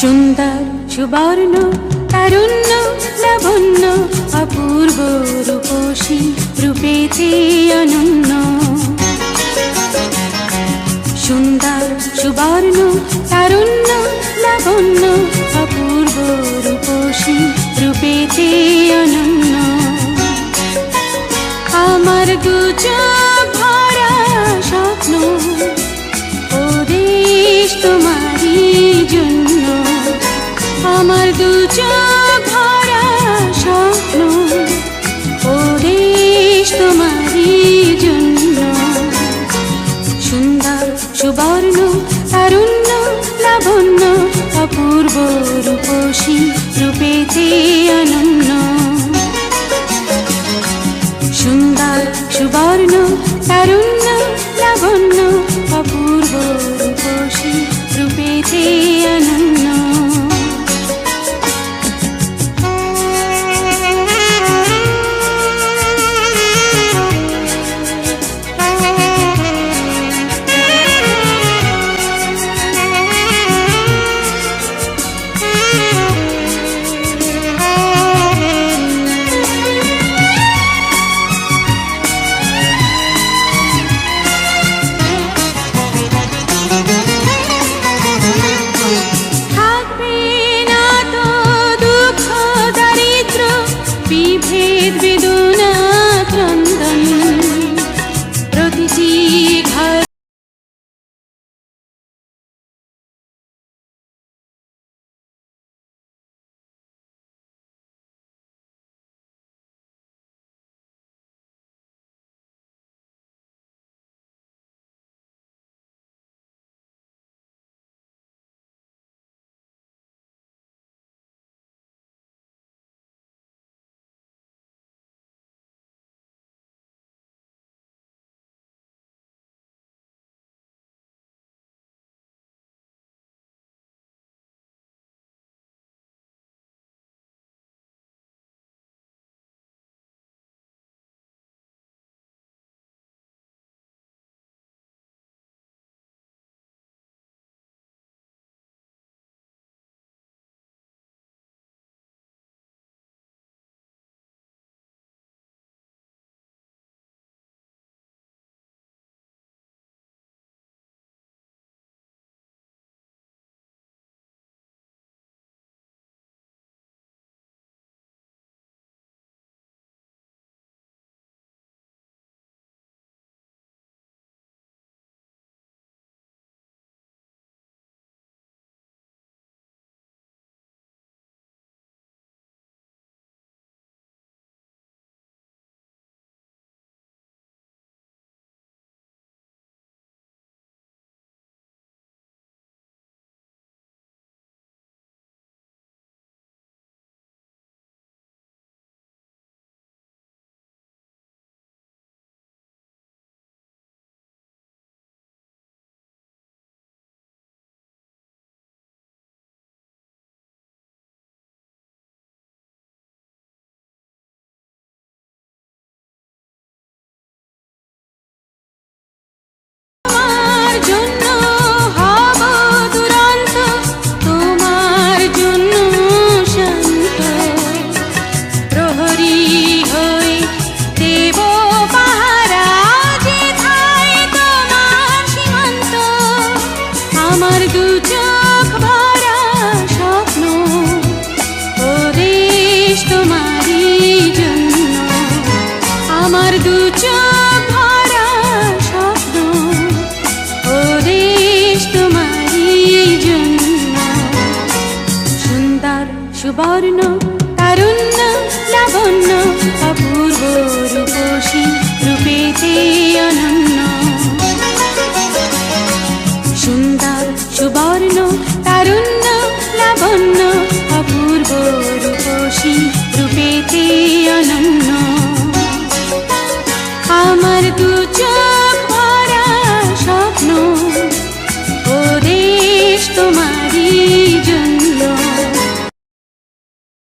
সুন্দর, সুবর্ণ, তারুণ্য, লাবণ্য, অপূর্ব রূপসী, রূপেতে অনন্য। সুন্দর, সুবর্ণ, তারুণ্য, লাবণ্য, অপূর্ব রূপসী, রূপেতে রূপসী রূপেতে অনন্য সুন্দর সুবর্ণ তারুণ্য লাবণ্য অপূর্ব। লাবণ্য অপূর্ব রূপসী রূপেতে অনন্য। সুন্দর, সুবর্ণ, তারুণ্য, লাবণ্য, অপূর্ব রূপসী রূপেতে অনন্য। আমার দু চোখ স্বপ্ন, ও দেশ তোমার